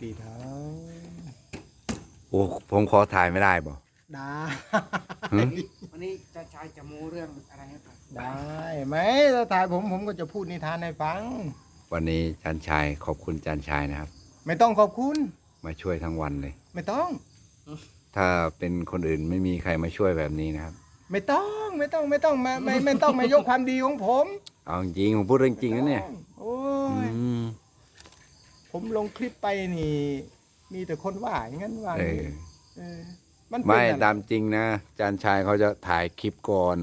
กี่เท้าโอ้ผมขอถ่ายไม่ได้บ่ได้หืมวันนี้จะชายจะมูเรื่องอะไรให้ฟังได้ไหมถ้าถ่ายผมผมก็จะพูดนิทานให้ฟัง วันนี้จันชายขอบคุณจันชายนะครับ ไม่ต้องขอบคุณ มาช่วยทั้งวันเลย ไม่ต้อง ถ้าเป็นคนอื่นไม่มีใครมาช่วยแบบนี้นะครับ ไม่ต้องไม่ต้องไม่ต้องมาไม่ไม่ต้องมายกความดีของผมเอาจริงผมพูดเรื่องจริงนะเนี่ย โอ้ยอืม ผมลงคลิปไปนี่ มีแต่คนว่าอย่างนั้นว่าเออย่างอนี้เออมันเป็นไม่อะไรตามจริงนะจันชายเขาจะถ่ายคลิปก่อน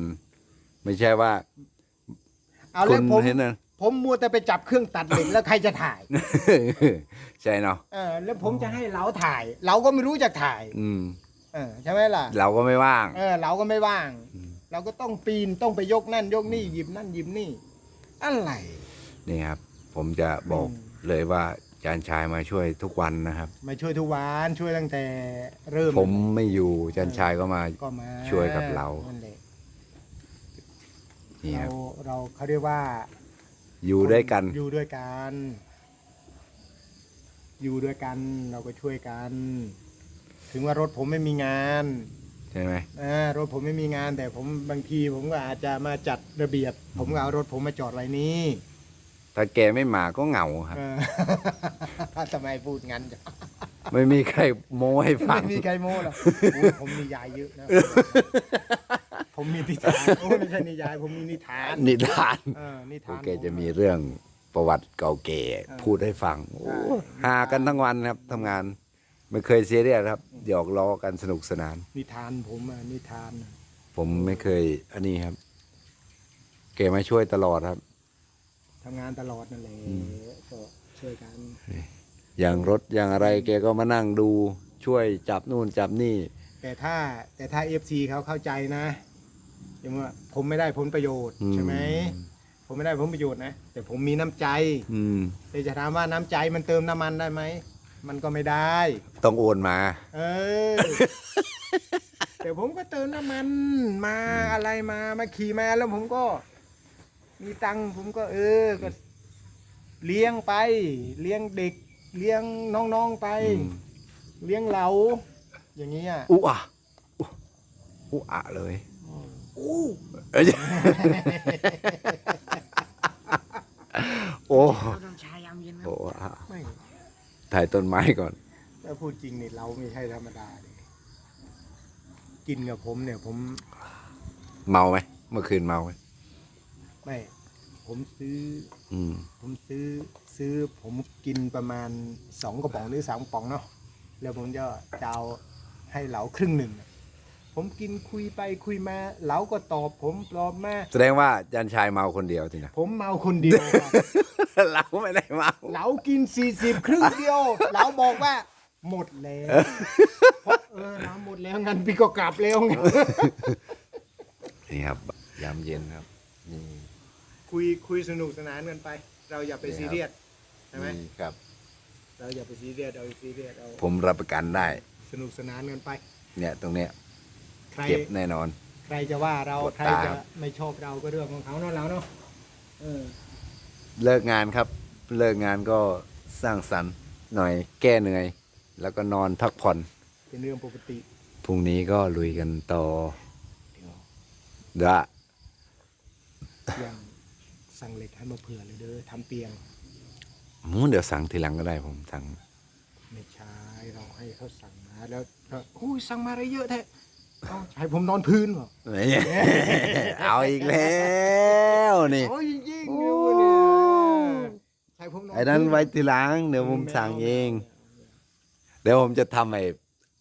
ไม่ใช่ว่าเอาคุแล้วณผมเห็นนะ ผมมัวแต่ไปจับเครื่องตัดเหล็กแล้วใครจะถ่าย ใช่เนาะเออ แล้วผมจะให้เราถ่าย เราก็ไม่รู้จะถ่าย อืม เออใช่ไหมล่ะ เราก็ไม่ว่าง เออ เราก็ไม่ว่าง อืม เราก็ต้องปีนต้องไปยกนั่น ยกนี่หยิบนั่นหยิบนี่ อะไร นี่ครับ ผมจะบอกอืม เลยว่า จันชายมาช่วยทุกวันนะครับ มาช่วยทุกวันช่วยตั้งแต่เริ่มผมไม่อยู่จันชายก็มาก็มาช่วยกับเรานั่นแหละนี่คเรารับเราเขาเรียกว่า อยู่ด้วยกัน อยู่ด้วยกัน อยู่ด้วยกัน เราก็ช่วยกัน ถึงว่ารถผมไม่มีงานใช่ไหมอ่ารถผมไม่มีงาน แต่ผมบางทีผมก็อาจจะมาจัดระเบียบ ผมก็เอารถผมมาจอดไว้นี้ ถ้าแกไม่มาก็เหงาครับ เออ ทำไมพูดงั้นจ้ะไม่มีใครโม้ให้ฟัไม่ง มีใครโม้หรอกโอ้ยผมมียายเยอะนะ ผมมีนิทานโอ้ยไม่ใช่นิยาย ผมมีนิทานนิทานเออนิพวกทานแกจะมีเรื่องประวัติเก่าแก่เออพูดให้ฟังโอ้ใช่หากันทั้งวันครับทำงาน ไม่เคยเสียเรียสครับหยอกล้อกันสนุกสนาน นิทานผมอะนิทาน ผมไม่เคย อันนี้ครับ แกมาช่วยตลอดครับ ทำงานตลอดนั่นแหละอืมก็ช่วยกันอย่างรถอย่างอะไรแกก็มานั่งดูช่วยจับนู่นจับนี่ แต่ถ้าแต่ถ้าเอฟซีเขาเข้าใจนะอย่างว่าผมไม่ได้ผลประโยชน์อืม ใช่ไหมผมไม่ได้ผลประโยชน์นะแต่ผมมีน้ำใจอืม แต่จะถามว่าน้ำใจมันเติมน้ำมันได้ไหมมันก็ไม่ได้ ต้องโอนมา เออแต่ผมก็เติมน้ำมันมาอะไรมามาขี่มาแล้วผมก็ มีตังค์ผมก็เออก็เลี้ยงไป เลี้ยงเด็ก เลี้ยงน้องๆไป อืม เลี้ยงเหลาอย่างนี้อะอุอะอุอุอะเลยเอ้ยโอ้เราต้องชายยามเย็นนะโอ้อะไม่ ถ่ายต้นไม้ก่อน ถ้าพูดจริงนี่เราไม่ใช่ธรรมดาเลยกินกับผมเนี่ยผมเมาไหมเมื่อคืนเมาไหม ไม่ผมซื้อ อืม ผมซื้อซื้อผมกินประมาณสองกระป๋องหรือสามกระป๋องเนาะแล้วผมจะจะเอาให้เหลาครึ่งหนึ่งอะผมกินคุยไปคุยมาเหลาก็ตอบ ผมตอบมา แสดงว่าจันชายเมาคนเดียวจริงนะ ผมเมาคนเดียวครับ เราไม่ได้เมา เหลากินสี่สิบครึ่งเดียว เหลาบอกว่า หมดแล้วเพราะเออเหลาหมดแล้วงั้นพี่ก็กลับแล้วไง นี่ครับยามเย็นครับนี่ คุยคุยสนุกสนานกันไป เราอย่าไปซีเรียสใช่ไหมนี่ครับ เราอย่าไปซีเรียสเอาซีเรียสเอาผมรับประกันได้ สนุกสนานกันไป เนี่ยตรงเนี้ยใครเก็บแน่นอน ใครจะว่าเรากดใครตามจะไม่ชอบเราก็เรื่องของเขาเนาะเราเนาะเออเลิกงานครับ เลิกงานก็สร้างสรรค์หน่อยแก้เหนื่อย แล้วก็นอนพักผ่อนเป็นเรื่องปกติ พรุ่งนี้ก็ลุยกันต่อดะอย่าง สั่งเหล็กให้มาเผื่อเลยเด้อทำเตียงมูเดี๋ยวสั่งทีหลังก็ได้ผมสั่งไม่ใช่เราให้เขาสั่งมาแล้วก็อุ้ยสั่งมาอะไรเยอะแท้เอาให้ผมนอนพื้นเหรอเอาอีกแล้วนี่โอ้ยจริงโอ้ๆเนี่ยให้ผมนอนไอ้นั้นพื้ไว้ทีหลังเดี๋ยวผมสั่งเอง เดี๋ยวผมจะทำไอ้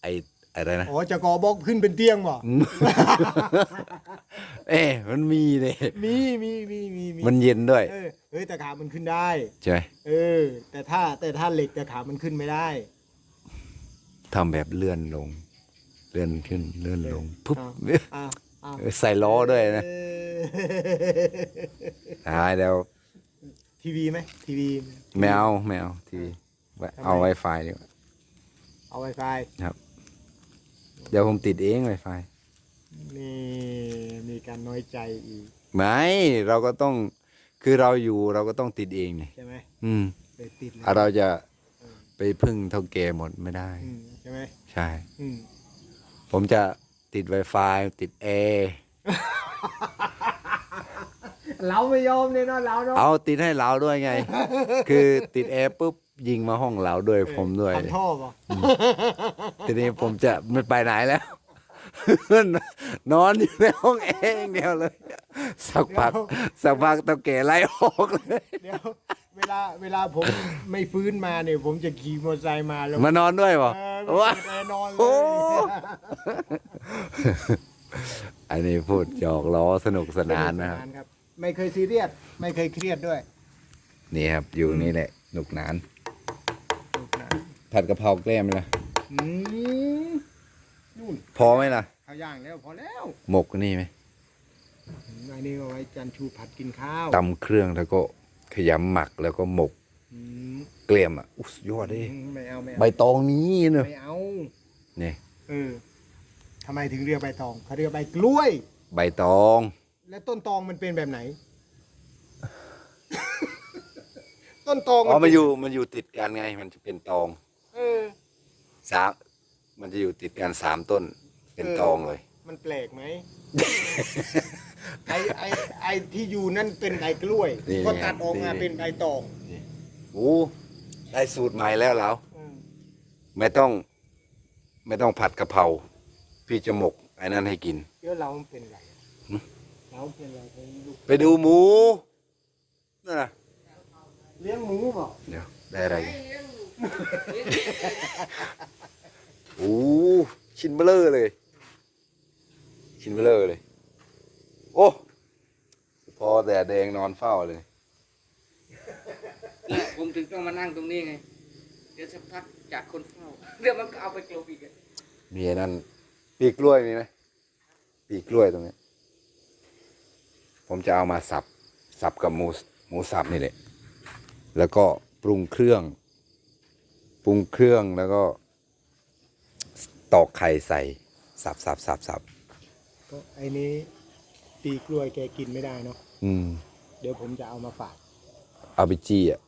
ไอ้ อะไรนะ อ๋อจะก่อบอกขึ้นเป็นเตียงบ่เอ๊ะมันมีเลยมีมีมีมีมีมันเย็นด้วย เออเฮ้ยแต่ขามันขึ้นได้ ใช่ไหมเออ แต่ถ้าแต่ถ้าเหล็กแต่ขามันขึ้นไม่ได้ทำแบบเลื่อนลง เลื่อนขึ้นเลื่อนลงปุ๊บอ้าวอ้าวเออใส่ล้อด้วยนะเออตายแล้วทีวีไหมทีวี ไม่เอาไม่เอาทีวีไว้ทำไมเอาไวไฟดีกว่าเอาไวไฟ เดี๋ยวผมติดเองไวไฟนี่มีการน้อยใจอีก ไม่เราก็ต้องคือเราอยู่เราก็ต้องติดเองไงใช่ไหมอืมเลยติดเลยอะเราจะไปพึ่งเท่าแก่หมดไม่ได้ อืมใช่ไหมใช่ อืมผมจะติด Wi-Fi ติดแอร์ เราไม่ยอมเลยเนาะเราเนาะเอาติดให้เราด้วยไง คือติดแอร์ปุ๊บยิงมาห้องเราด้วยผมด้วยทำท่อป่ะทีนี้ผมจะไม่ไปไหนแล้ว นอนอยู่ในห้องแอร์อย่างเดียวเลย สักพักสักพักเท่าแก่ไล่ออกเลย เดี๋ยวเวลาเวลาผมไม่ฟื้นมาเนี่ยผมจะขี่มอเตอร์ไซค์มาแล้วมานอนด้วยเหรอเออว้าแอร์นอนเลโอ้ ยอันนี้พูดหยอกล้อสนุกสนานนะครับสครับ ไม่เคยซีเรียสไม่เคยเครียดด้วยนี่ครับ อยู่นี่แหละหนุกหนานสนุกนะผัดกะเพราแกล้มเลยอืมนู่นพอไหมล่ะข้าวย่างแล้วพอแล้วหมกนี่ไหมอันนี้ก็ไว้จันชูผัดกินข้าวตำเครื่องแล้วก็ขยำหมักแล้วก็หมกอืมเกลียมอะอุ๊ยสุดยอดดิไม่เอาไม่เอาใบตองนี้เนอะไม่เอา นี่เออทำไมถึงเรียกใบตองเขาเรียกใบกล้วย ใบตอง แล้วต้นตองมันเป็นแบบไหน ต้นตองอ๋อมันอยู่มันอยู่ติดกันไง มันจะเป็นตองเออสามมันจะอยู่ติดกันสามต้น เป็นตองเลย มันแปลกไหมไอไอไอที่อยู่นั่นเป็นใบกล้วย นี่ก็ตัดออกมานี่ เป็นใบตอง โอ้ได้สูตรใหม่แล้วเหรอเออไม่ต้อง ไม่ต้องผัดกะเพราพี่จะหมกไอ้นั่นให้กิน เดี๋ยวเรามันเป็นไรหึ เราเป็นไรเป็นลูกไปดูหมูนั่นนะเลี้ยงหมูเปล่าเดี๋ยวได้อะไรกันโอ้ชิ้นเบลอเลย ชิ้นเบลอเลย โอ้พอแต่แดงนอนเฝ้าเลย เนี่ยผมถึงต้องมานั่งตรงนี้ไง เดี๋ยวสักพักจากคนเฝ้าเดี๋ยวมันก็เอาไปกลบอีกอะ มีไอ้นั่นปีกกล้วยมีไหมปีกกล้วยตรงนี้ ผมจะเอามาสับสับกับหมูหมูสับนี่แหละแล้วก็ปรุงเครื่อง ปรุงเครื่องแล้วก็ ตอกไข่ใส่สับสับสับสับก็ไอ้นี้ปีกล้วยแกกินไม่ได้เนาะอืม เดี๋ยวผมจะเอามาฝากเอาไปจี้อะ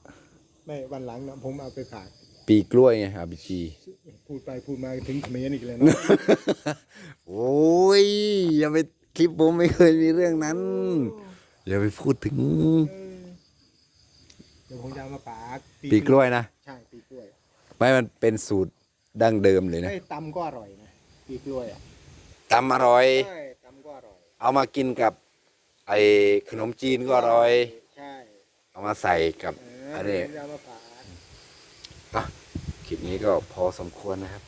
ไม่วันหลังนะผมเอาไปฝาก ปีกล้วยไงเอาไปจี้ พูดไปพูดมาถึงเขมรอีกเลยเนาะ โอ้ยอย่าไป คลิปผมไม่เคยมีเรื่องนั้น อย่าไปพูดถึงเออเดี๋ยวผมจะเอามาฝากปีกล้วยนะ ใช่ปีกล้วยไม่มันเป็นสูตรดั้งเดิมเลยนะไอ้ยตำก็อร่อยนะปีกล้วยอะตำอร่อย ใช่ตำก็อร่อย เอามากินกับ ไอ้ขนมจีนก็อร่อย ใช่เอามาใส่กับเออัอนนี้ผมจะเอามาฝากคลิปนี้ก็พอสมควรนะครับ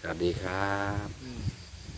สวัสดีครับ อืม